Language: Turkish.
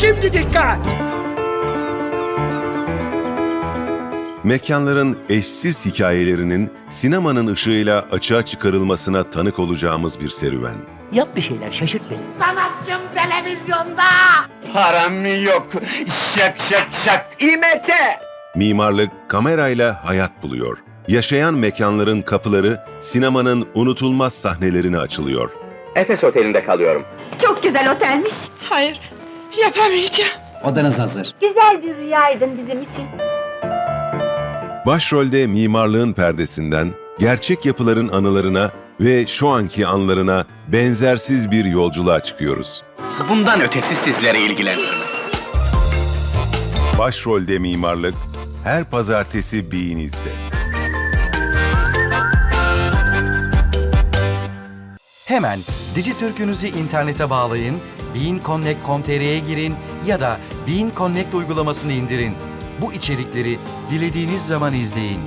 Şimdi dikkat! Mekanların eşsiz hikayelerinin sinemanın ışığıyla açığa çıkarılmasına tanık olacağımız bir serüven. Yap bir şeyler şaşırt beni. Sanatçım televizyonda. Param yok. Şak şak şak. İMT. Mimarlık kamerayla hayat buluyor. Yaşayan mekanların kapıları sinemanın unutulmaz sahnelerine açılıyor. Efes Oteli'nde kalıyorum. Çok güzel otelmiş. Hayır, yapamayacağım. Odanız hazır. Güzel bir rüyaydın bizim için. Başrolde mimarlığın perdesinden gerçek yapıların anılarına ve şu anki anlarına benzersiz bir yolculuğa çıkıyoruz. Bundan ötesi sizleri ilgilendirmez. Başrolde mimarlık her pazartesi B'inizde. Hemen Dijitürk'ünüzü internete bağlayın, BeanConnect.com.tr'ye girin ya da Bean Connect uygulamasını indirin. Bu içerikleri dilediğiniz zaman izleyin.